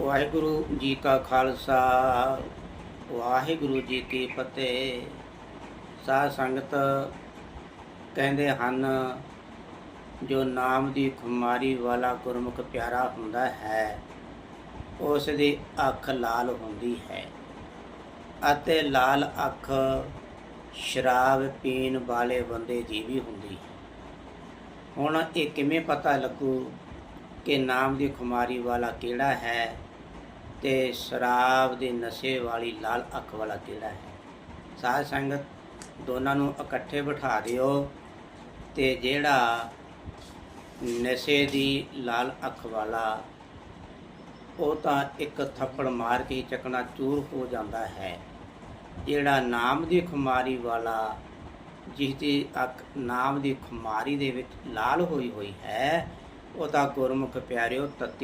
ਵਾਹਿਗੁਰੂ ਜੀ ਕਾ ਖਾਲਸਾ, ਵਾਹਿਗੁਰੂ ਜੀ ਕੀ ਫਤਿਹ। ਸਾਧ ਸੰਗਤ ਕਹਿੰਦੇ ਹਨ, ਜੋ ਨਾਮ ਦੀ ਖੁਮਾਰੀ ਵਾਲਾ ਗੁਰਮੁਖ ਪਿਆਰਾ ਹੁੰਦਾ ਹੈ, ਉਸ ਦੀ ਅੱਖ ਲਾਲ ਹੁੰਦੀ ਹੈ ਅਤੇ ਲਾਲ ਅੱਖ ਸ਼ਰਾਬ ਪੀਣ ਵਾਲੇ ਬੰਦੇ ਦੀ ਵੀ ਹੁੰਦੀ ਹੈ। ਹੁਣ ਇਹ ਕਿਵੇਂ ਪਤਾ ਲੱਗੂ ਕਿ ਨਾਮ ਦੀ ਖੁਮਾਰੀ ਵਾਲਾ ਕਿਹੜਾ ਹੈ? ਤੇ ਸ਼ਰਾਬ ਦੇ ਨਸ਼ੇ ਵਾਲੀ ਲਾਲ ਅੱਖ ਵਾਲਾ ਕਿਹੜਾ ਹੈ? ਸਾਧ ਸੰਗਤ, ਦੋਨਾਂ ਨੂੰ ਇਕੱਠੇ ਬਿਠਾ ਦਿਓ ਤੇ ਜਿਹੜਾ ਨਸ਼ੇ ਦੀ ਲਾਲ ਅੱਖ ਵਾਲਾ, ਉਹ ਤਾਂ ਇੱਕ ਥੱਪੜ ਮਾਰ ਕੇ ਹੀ ਚੱਕਣਾ ਚੂਰ ਹੋ ਜਾਂਦਾ ਹੈ। ਜਿਹੜਾ ਨਾਮ ਦੀ ਖੁਮਾਰੀ ਵਾਲਾ ਜਿਸ ਦੀ ਅੱਖ ਨਾਮ ਦੀ ਖੁਮਾਰੀ ਦੇ ਵਿੱਚ ਲਾਲ ਹੋਈ ਹੋਈ ਹੈ, ਉਹ ਤਾਂ ਗੁਰਮੁਖ ਪਿਆਰਿਓ ਤਤੀ